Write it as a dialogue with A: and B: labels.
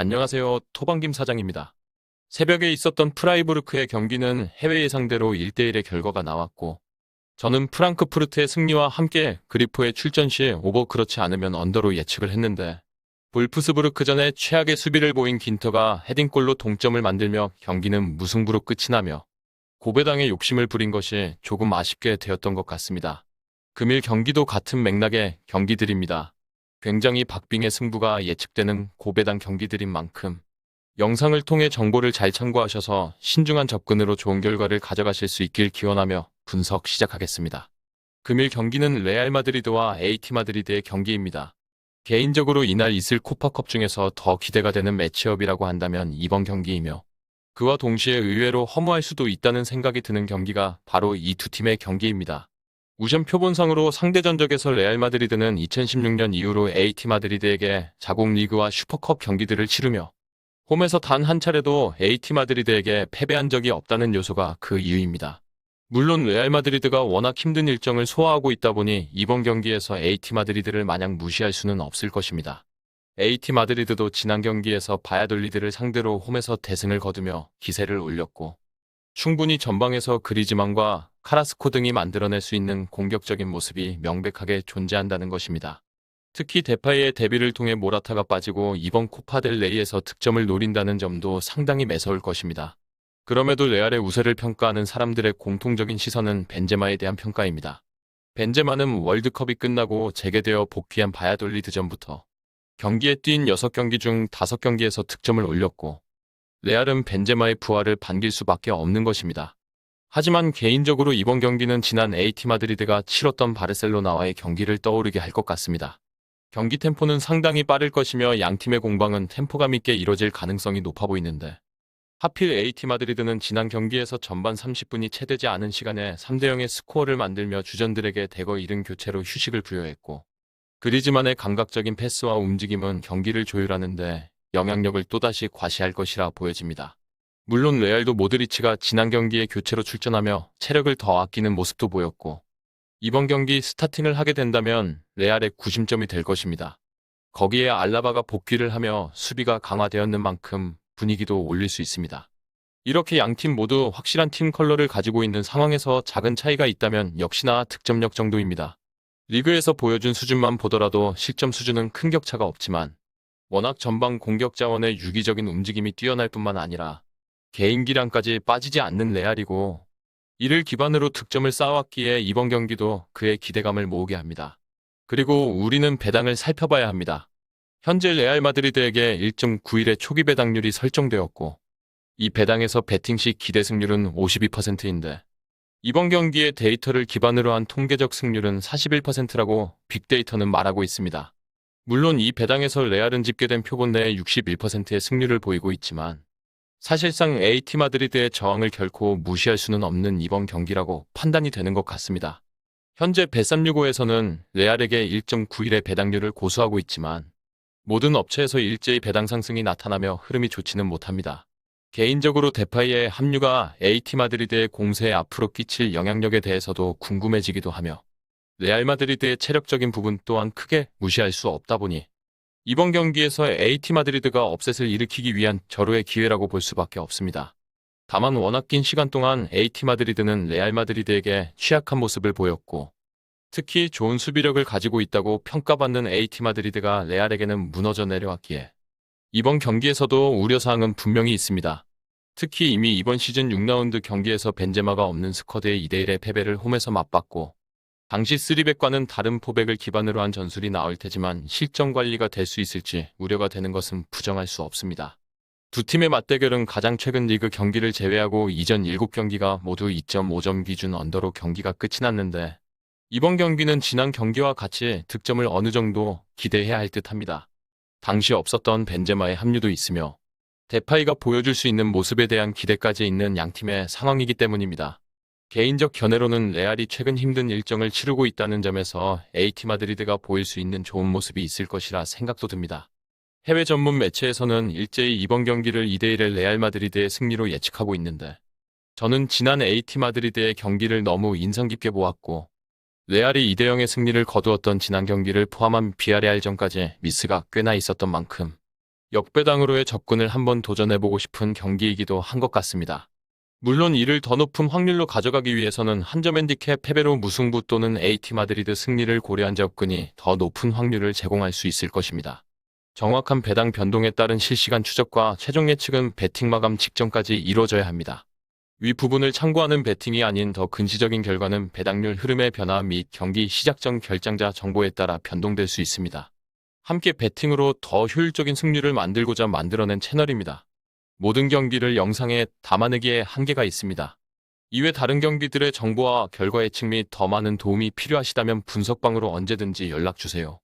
A: 안녕하세요. 토방김 사장입니다. 새벽에 있었던 프라이부르크의 경기는 해외 예상대로 1대1의 결과가 나왔고, 저는 프랑크푸르트의 승리와 함께 그리포의 출전 시 오버 그렇지 않으면 언더로 예측을 했는데, 볼프스부르크 전에 최악의 수비를 보인 긴터가 헤딩골로 동점을 만들며 경기는 무승부로 끝이 나며, 고배당의 욕심을 부린 것이 조금 아쉽게 되었던 것 같습니다. 금일 경기도 같은 맥락의 경기들입니다. 굉장히 박빙의 승부가 예측되는 고배당 경기들인 만큼 영상을 통해 정보를 잘 참고하셔서 신중한 접근으로 좋은 결과를 가져가실 수 있길 기원하며 분석 시작하겠습니다. 금일 경기는 레알 마드리드와 AT 마드리드의 경기입니다. 개인적으로 이날 있을 코파컵 중에서 더 기대가 되는 매치업이라고 한다면 이번 경기이며 그와 동시에 의외로 허무할 수도 있다는 생각이 드는 경기가 바로 이 두 팀의 경기입니다. 우선 표본상으로 상대 전적에서 레알 마드리드는 2016년 이후로 AT 마드리드에게 자국 리그와 슈퍼컵 경기들을 치르며 홈에서 단 한 차례도 AT 마드리드에게 패배한 적이 없다는 요소가 그 이유입니다. 물론 레알 마드리드가 워낙 힘든 일정을 소화하고 있다 보니 이번 경기에서 AT 마드리드를 마냥 무시할 수는 없을 것입니다. AT 마드리드도 지난 경기에서 바야돌리드를 상대로 홈에서 대승을 거두며 기세를 올렸고 충분히 전방에서 그리즈만과 카라스코 등이 만들어낼 수 있는 공격적인 모습이 명백하게 존재한다는 것입니다. 특히 데파이의 데뷔를 통해 모라타가 빠지고 이번 코파델 레이에서 득점을 노린다는 점도 상당히 매서울 것입니다. 그럼에도 레알의 우세를 평가하는 사람들의 공통적인 시선은 벤제마에 대한 평가입니다. 벤제마는 월드컵이 끝나고 재개되어 복귀한 바야돌리드 전부터 경기에 뛴 6경기 중 5경기에서 득점을 올렸고 레알은 벤제마의 부활을 반길 수밖에 없는 것입니다. 하지만 개인적으로 이번 경기는 지난 AT 마드리드가 치렀던 바르셀로나와의 경기를 떠오르게 할 것 같습니다. 경기 템포는 상당히 빠를 것이며 양팀의 공방은 템포감 있게 이뤄질 가능성이 높아 보이는데 하필 AT 마드리드는 지난 경기에서 전반 30분이 채 되지 않은 시간에 3대 0의 스코어를 만들며 주전들에게 대거 이른 교체로 휴식을 부여했고 그리즈만의 감각적인 패스와 움직임은 경기를 조율하는데 영향력을 또다시 과시할 것이라 보여집니다. 물론 레알도 모드리치가 지난 경기에 교체로 출전하며 체력을 더 아끼는 모습도 보였고 이번 경기 스타팅을 하게 된다면 레알의 구심점이 될 것입니다. 거기에 알라바가 복귀를 하며 수비가 강화되었는 만큼 분위기도 올릴 수 있습니다. 이렇게 양 팀 모두 확실한 팀 컬러를 가지고 있는 상황에서 작은 차이가 있다면 역시나 득점력 정도입니다. 리그에서 보여준 수준만 보더라도 실점 수준은 큰 격차가 없지만 워낙 전방 공격 자원의 유기적인 움직임이 뛰어날 뿐만 아니라 개인 기량까지 빠지지 않는 레알이고 이를 기반으로 득점을 쌓아왔기에 이번 경기도 그의 기대감을 모으게 합니다. 그리고 우리는 배당을 살펴봐야 합니다. 현재 레알 마드리드에게 1.91의 초기 배당률이 설정되었고 이 배당에서 베팅 시 기대 승률은 52%인데 이번 경기의 데이터를 기반으로 한 통계적 승률은 41%라고 빅데이터는 말하고 있습니다. 물론 이 배당에서 레알은 집계된 표본 내에 61%의 승률을 보이고 있지만 사실상 AT 마드리드의 저항을 결코 무시할 수는 없는 이번 경기라고 판단이 되는 것 같습니다. 현재 베365에서는 레알에게 1.91의 배당률을 고수하고 있지만 모든 업체에서 일제히 배당 상승이 나타나며 흐름이 좋지는 못합니다. 개인적으로 데파이의 합류가 AT 마드리드의 공세에 앞으로 끼칠 영향력에 대해서도 궁금해지기도 하며 레알 마드리드의 체력적인 부분 또한 크게 무시할 수 없다 보니 이번 경기에서 AT 마드리드가 업셋을 일으키기 위한 절호의 기회라고 볼 수밖에 없습니다. 다만 워낙 긴 시간 동안 AT 마드리드는 레알 마드리드에게 취약한 모습을 보였고 특히 좋은 수비력을 가지고 있다고 평가받는 AT 마드리드가 레알에게는 무너져 내려왔기에 이번 경기에서도 우려사항은 분명히 있습니다. 특히 이미 이번 시즌 6라운드 경기에서 벤제마가 없는 스쿼드의 2대1의 패배를 홈에서 맞봤고 당시 3백과는 다른 포백을 기반으로 한 전술이 나올 테지만 실점 관리가 될 수 있을지 우려가 되는 것은 부정할 수 없습니다. 두 팀의 맞대결은 가장 최근 리그 경기를 제외하고 이전 7경기가 모두 2.5점 기준 언더로 경기가 끝이 났는데 이번 경기는 지난 경기와 같이 득점을 어느 정도 기대해야 할 듯합니다. 당시 없었던 벤제마의 합류도 있으며 데파이가 보여줄 수 있는 모습에 대한 기대까지 있는 양팀의 상황이기 때문입니다. 개인적 견해로는 레알이 최근 힘든 일정을 치르고 있다는 점에서 AT 마드리드가 보일 수 있는 좋은 모습이 있을 것이라 생각도 듭니다. 해외 전문 매체에서는 일제히 이번 경기를 2대1의 레알 마드리드의 승리로 예측하고 있는데 저는 지난 AT 마드리드의 경기를 너무 인상 깊게 보았고 레알이 2대0의 승리를 거두었던 지난 경기를 포함한 비아레알전까지 미스가 꽤나 있었던 만큼 역배당으로의 접근을 한번 도전해보고 싶은 경기이기도 한 것 같습니다. 물론 이를 더 높은 확률로 가져가기 위해서는 한 점 핸디캡 패배로 무승부 또는 AT 마드리드 승리를 고려한 접근이 더 높은 확률을 제공할 수 있을 것입니다. 정확한 배당 변동에 따른 실시간 추적과 최종 예측은 배팅 마감 직전까지 이루어져야 합니다. 위 부분을 참고하는 배팅이 아닌 더 근시적인 결과는 배당률 흐름의 변화 및 경기 시작 전 결장자 정보에 따라 변동될 수 있습니다. 함께 배팅으로 더 효율적인 승률을 만들고자 만들어낸 채널입니다. 모든 경기를 영상에 담아내기에 한계가 있습니다. 이외 다른 경기들의 정보와 결과 예측 및 더 많은 도움이 필요하시다면 분석방으로 언제든지 연락주세요.